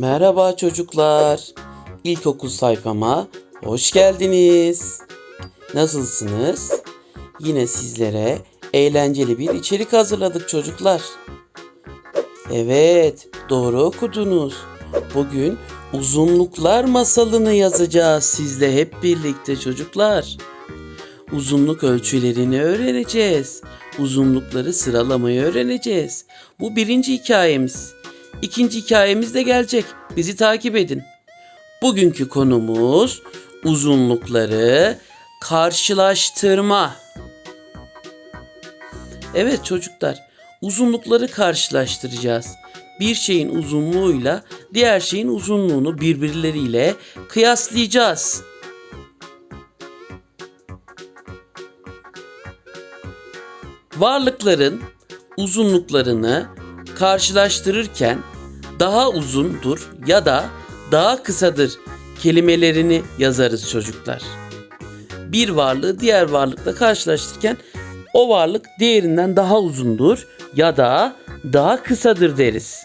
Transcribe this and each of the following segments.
Merhaba çocuklar. İlkokul sayfama hoş geldiniz. Nasılsınız? Yine sizlere eğlenceli bir içerik hazırladık çocuklar. Evet, doğru okudunuz. Bugün uzunluklar masalını yazacağız sizle hep birlikte çocuklar. Uzunluk ölçülerini öğreneceğiz. Uzunlukları sıralamayı öğreneceğiz. Bu birinci hikayemiz. İkinci hikayemiz de gelecek. Bizi takip edin. Bugünkü konumuz uzunlukları karşılaştırma. Evet çocuklar, uzunlukları karşılaştıracağız. Bir şeyin uzunluğuyla diğer şeyin uzunluğunu birbirleriyle kıyaslayacağız. Varlıkların uzunluklarını karşılaştırırken daha uzundur ya da daha kısadır kelimelerini yazarız çocuklar. Bir varlığı diğer varlıkla karşılaştırırken o varlık diğerinden daha uzundur ya da daha kısadır deriz.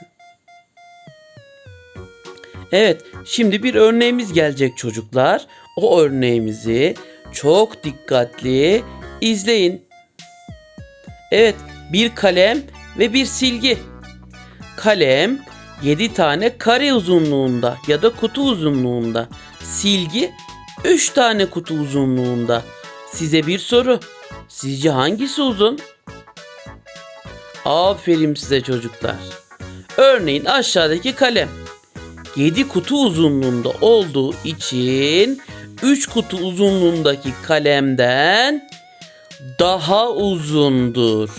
Evet, şimdi bir örneğimiz gelecek çocuklar. O örneğimizi çok dikkatli izleyin. Evet, bir kalem ve bir silgi. Kalem 7 tane kare uzunluğunda ya da kutu uzunluğunda. Silgi 3 tane kutu uzunluğunda. Size bir soru. Sizce hangisi uzun? Aferin size çocuklar. Örneğin aşağıdaki kalem 7 kutu uzunluğunda olduğu için 3 kutu uzunluğundaki kalemden daha uzundur.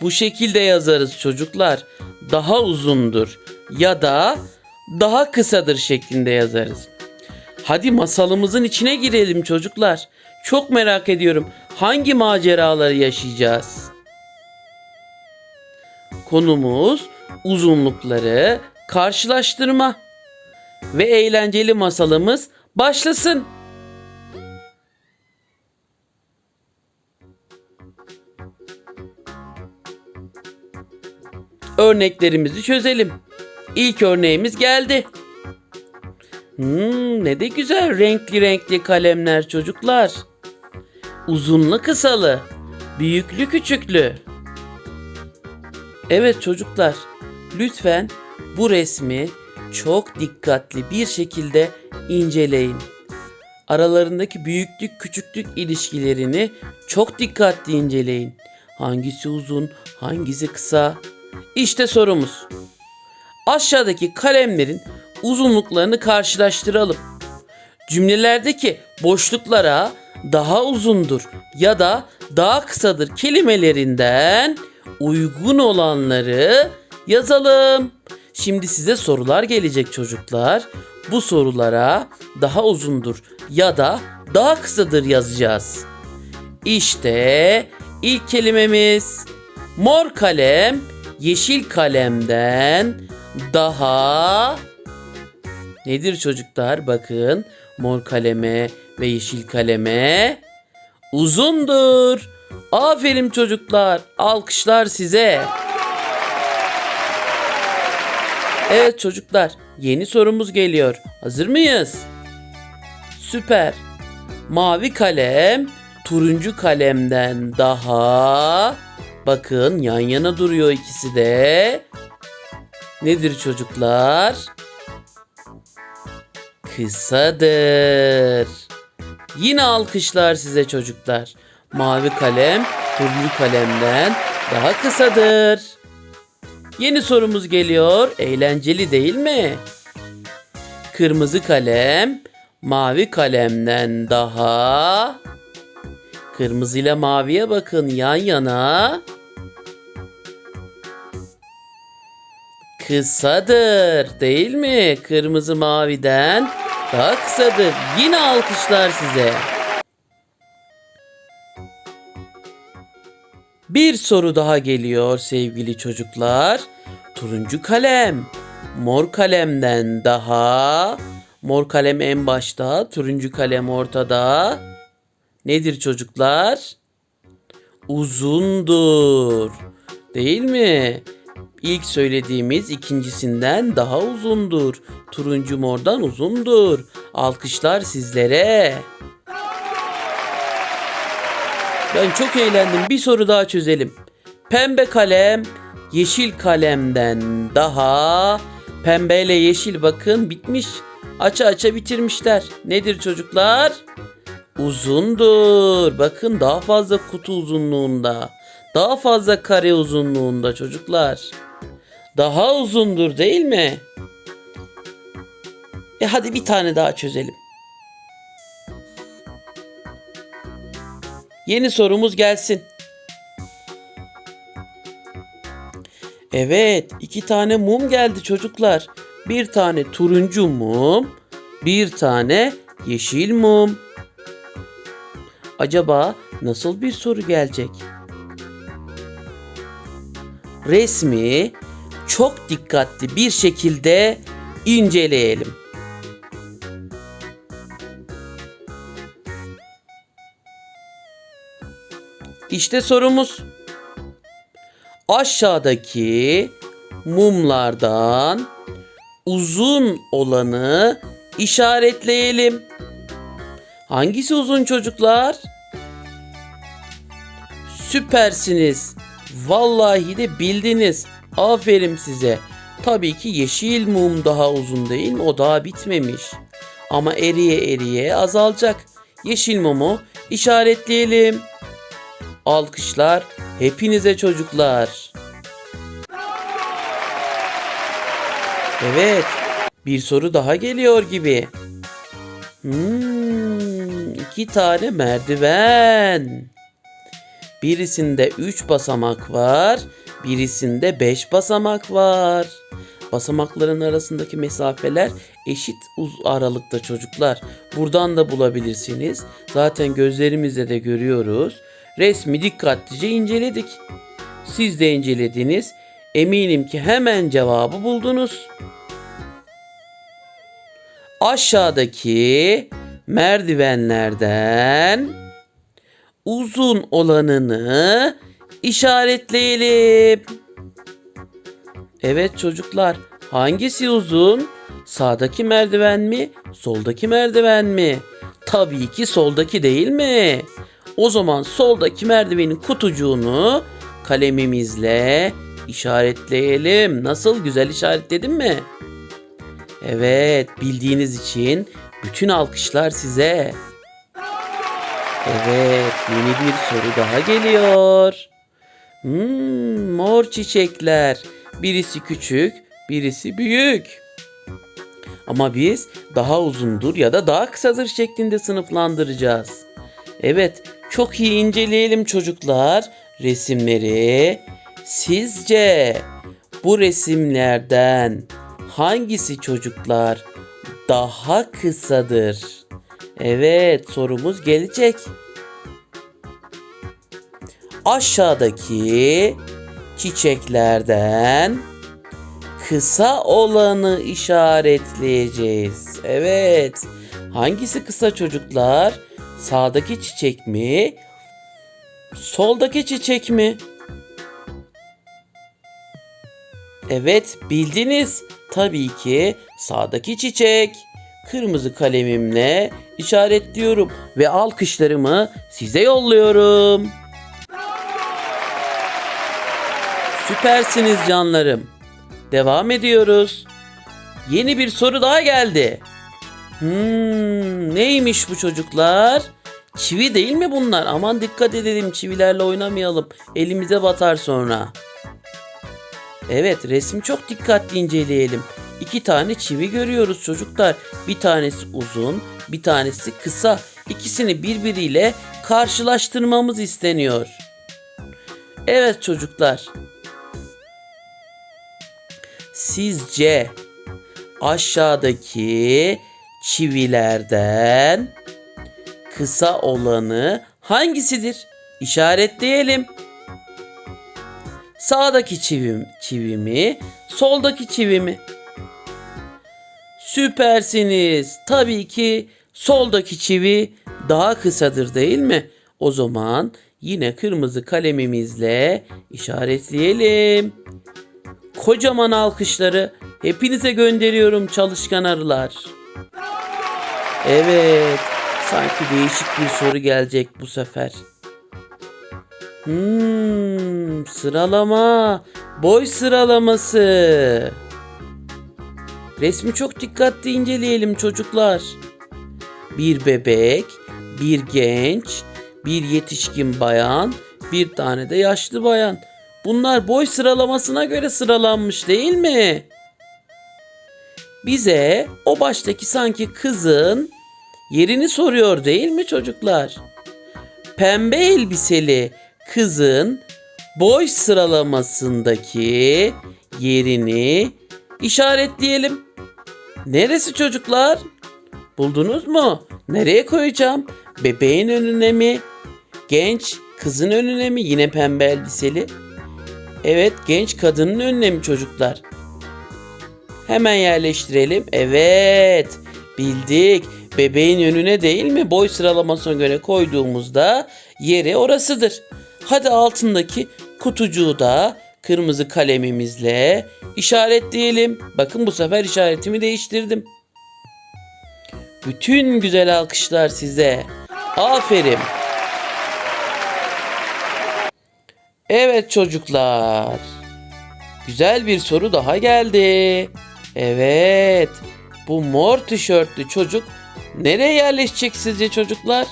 Bu şekilde yazarız çocuklar. Daha uzundur ya da daha kısadır şeklinde yazarız. Hadi masalımızın içine girelim çocuklar. Çok merak ediyorum. Hangi maceraları yaşayacağız? Konumuz uzunlukları karşılaştırma. Ve eğlenceli masalımız başlasın. Örneklerimizi çözelim. İlk örneğimiz geldi. Hmm, ne de güzel renkli renkli kalemler çocuklar. Uzunlu kısalı, büyüklü küçüklü. Evet çocuklar, lütfen bu resmi çok dikkatli bir şekilde inceleyin. Aralarındaki büyüklük küçüklük ilişkilerini çok dikkatli inceleyin. Hangisi uzun, hangisi kısa? İşte sorumuz. Aşağıdaki kalemlerin uzunluklarını karşılaştıralım. Cümlelerdeki boşluklara daha uzundur ya da daha kısadır kelimelerinden uygun olanları yazalım. Şimdi size sorular gelecek çocuklar. Bu sorulara daha uzundur ya da daha kısadır yazacağız. İşte ilk kelimemiz mor kalem yeşil kalemden daha nedir çocuklar? Bakın mor kaleme ve yeşil kaleme uzundur. Aferin çocuklar. Alkışlar size. Evet çocuklar, yeni sorumuz geliyor. Hazır mıyız? Süper. Mavi kalem turuncu kalemden daha bakın yan yana duruyor ikisi de. Nedir çocuklar? Kısadır. Yine alkışlar size çocuklar. Mavi kalem turuncu kalemden daha kısadır. Yeni sorumuz geliyor. Eğlenceli değil mi? Kırmızı kalem mavi kalemden daha Kırmızı ile maviye bakın yan yana. Kısadır değil mi? Kırmızı maviden daha kısadır. Yine alkışlar size. Bir soru daha geliyor sevgili çocuklar. Turuncu kalem mor kalemden daha mor kalem en başta, turuncu kalem ortada. Nedir çocuklar? Uzundur. Değil mi? İlk söylediğimiz ikincisinden daha uzundur. Turuncu mordan uzundur. Alkışlar sizlere. Ben çok eğlendim. Bir soru daha çözelim. Pembe kalem yeşil kalemden daha pembeyle yeşil bakın bitmiş. Aça aça bitirmişler. Nedir çocuklar? Uzundur. Bakın daha fazla kutu uzunluğunda. Daha fazla kare uzunluğunda çocuklar. Daha uzundur değil mi? E hadi bir tane daha çözelim. Yeni sorumuz gelsin. Evet, iki tane mum geldi çocuklar. Bir tane turuncu mum, bir tane yeşil mum. Acaba nasıl bir soru gelecek? Resmi çok dikkatli bir şekilde inceleyelim. İşte sorumuz. Aşağıdaki mumlardan uzun olanı işaretleyelim. Hangisi uzun çocuklar? Süpersiniz. Vallahi de bildiniz. Aferin size. Tabii ki yeşil mum daha uzun değil? O daha bitmemiş. Ama eriye eriye azalacak. Yeşil mumu işaretleyelim. Alkışlar hepinize çocuklar. Evet, bir soru daha geliyor gibi. Hmm, iki tane merdiven. Birisinde üç basamak var, birisinde beş basamak var. Basamakların arasındaki mesafeler eşit uz aralıkta çocuklar. Buradan da bulabilirsiniz. Zaten gözlerimizle de görüyoruz. Resmi dikkatlice inceledik. Siz de incelediniz. Eminim ki hemen cevabı buldunuz. Aşağıdaki merdivenlerden uzun olanını işaretleyelim. Evet çocuklar, hangisi uzun? Sağdaki merdiven mi, soldaki merdiven mi? Tabii ki soldaki değil mi? O zaman soldaki merdivenin kutucuğunu kalemimizle işaretleyelim. Nasıl güzel işaretledim mi? Evet, bildiğiniz için bütün alkışlar size. Evet, yeni bir soru daha geliyor. Hmm, mor çiçekler. Birisi küçük, birisi büyük. Ama biz daha uzundur ya da daha kısadır şeklinde sınıflandıracağız. Evet, çok iyi inceleyelim çocuklar resimleri. Sizce bu resimlerden hangisi çocuklar daha kısadır? Evet, sorumuz gelecek. Aşağıdaki çiçeklerden kısa olanı işaretleyeceğiz. Evet. Hangisi kısa çocuklar? Sağdaki çiçek mi? Soldaki çiçek mi? Evet, bildiniz. Tabii ki sağdaki çiçek. Kırmızı kalemimle işaretliyorum ve alkışlarımı size yolluyorum. Süpersiniz canlarım. Devam ediyoruz. Yeni bir soru daha geldi. Hmm, neymiş bu çocuklar? Çivi değil mi bunlar? Aman dikkat edelim çivilerle oynamayalım. Elimize batar sonra. Evet resmi çok dikkatli inceleyelim. İki tane çivi görüyoruz çocuklar. Bir tanesi uzun, bir tanesi kısa. İkisini birbiriyle karşılaştırmamız isteniyor. Evet çocuklar. Sizce aşağıdaki çivilerden kısa olanı hangisidir? İşaretleyelim. Sağdaki çivim, çivimi, soldaki çivimi. Süpersiniz. Tabii ki soldaki çivi daha kısadır değil mi? O zaman yine kırmızı kalemimizle işaretleyelim. Kocaman alkışları hepinize gönderiyorum çalışkan arılar. Evet, sanki değişik bir soru gelecek bu sefer. Hmm, sıralama, boy sıralaması. Resmi çok dikkatli inceleyelim çocuklar. Bir bebek, bir genç, bir yetişkin bayan, bir tane de yaşlı bayan. Bunlar boy sıralamasına göre sıralanmış değil mi? Bize o baştaki sanki kızın yerini soruyor değil mi çocuklar? Pembe elbiseli kızın boy sıralamasındaki yerini işaretleyelim. Neresi çocuklar? Buldunuz mu? Nereye koyacağım? Bebeğin önüne mi? Genç kızın önüne mi? Yine pembe elbiseli. Evet genç kadının önüne mi çocuklar? Hemen yerleştirelim. Evet bildik. Bebeğin önüne değil mi? Boy sıralamasına göre koyduğumuzda yeri orasıdır. Hadi altındaki kutucuğu da kırmızı kalemimizle işaretleyelim. Bakın bu sefer işaretimi değiştirdim. Bütün güzel alkışlar size. Aferin. Evet çocuklar. Güzel bir soru daha geldi. Evet. Bu mor tişörtlü çocuk nereye yerleşecek sizce çocuklar?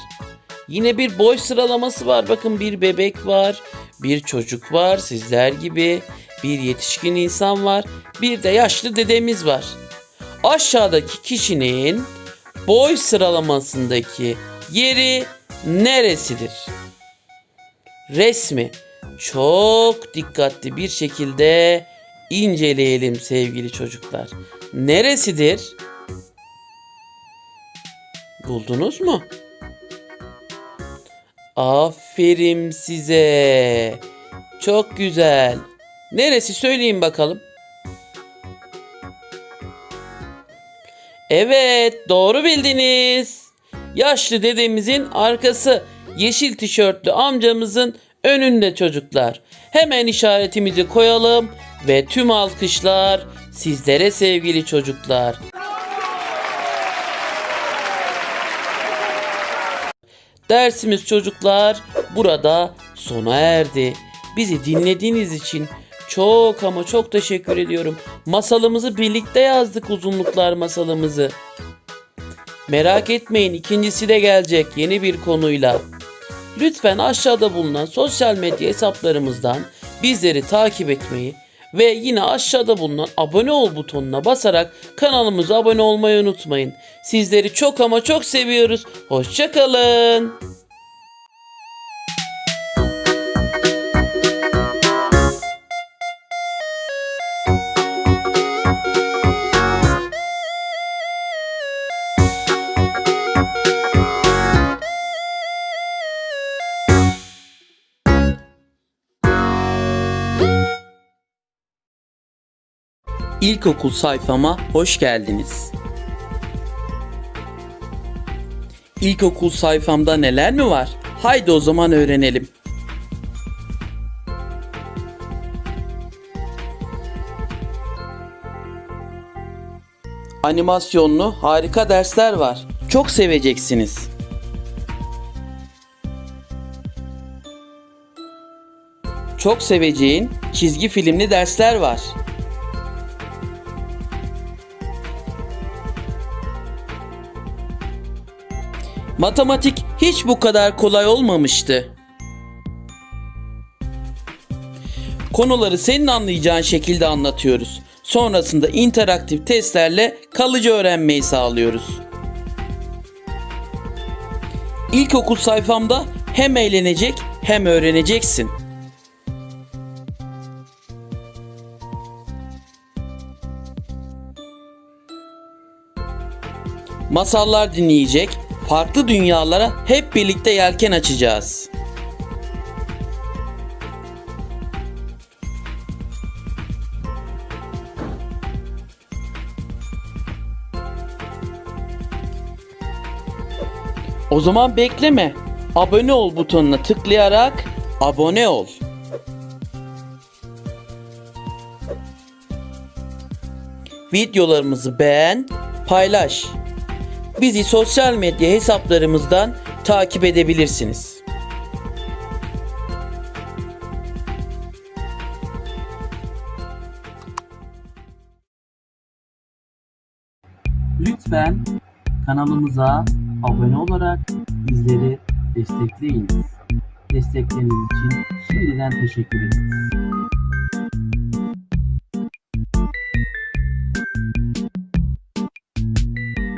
Yine bir boy sıralaması var. Bakın bir bebek var, bir çocuk var sizler gibi, bir yetişkin insan var, bir de yaşlı dedemiz var. Aşağıdaki kişinin boy sıralamasındaki yeri neresidir? Resmi çok dikkatli bir şekilde inceleyelim sevgili çocuklar. Neresidir? Buldunuz mu? Aferin size. Çok güzel. Neresi söyleyin bakalım. Evet, doğru bildiniz. Yaşlı dedemizin arkası, yeşil tişörtlü amcamızın önünde çocuklar. Hemen işaretimizi koyalım ve tüm alkışlar sizlere sevgili çocuklar. Dersimiz çocuklar burada sona erdi. Bizi dinlediğiniz için çok ama çok teşekkür ediyorum. Masalımızı birlikte yazdık uzunluklar masalımızı. Merak etmeyin ikincisi de gelecek yeni bir konuyla. Lütfen aşağıda bulunan sosyal medya hesaplarımızdan bizleri takip etmeyi ve yine aşağıda bulunan abone ol butonuna basarak kanalımıza abone olmayı unutmayın. Sizleri çok ama çok seviyoruz. Hoşçakalın. İlkokul sayfama hoş geldiniz. İlkokul sayfamda neler mi var? Haydi o zaman öğrenelim. Animasyonlu harika dersler var. Çok seveceksiniz. Çok seveceğin çizgi filmli dersler var. Matematik hiç bu kadar kolay olmamıştı. Konuları senin anlayacağın şekilde anlatıyoruz. Sonrasında interaktif testlerle kalıcı öğrenmeyi sağlıyoruz. İlkokul sayfamda hem eğlenecek hem öğreneceksin. Masallar dinleyecek, farklı dünyalara hep birlikte yelken açacağız. O zaman bekleme. Abone ol butonuna tıklayarak abone ol. videolarımızı beğen, paylaş. Bizi sosyal medya hesaplarımızdan takip edebilirsiniz. Lütfen kanalımıza abone olarak bizleri destekleyiniz. Destekleriniz için şimdiden teşekkür ederiz.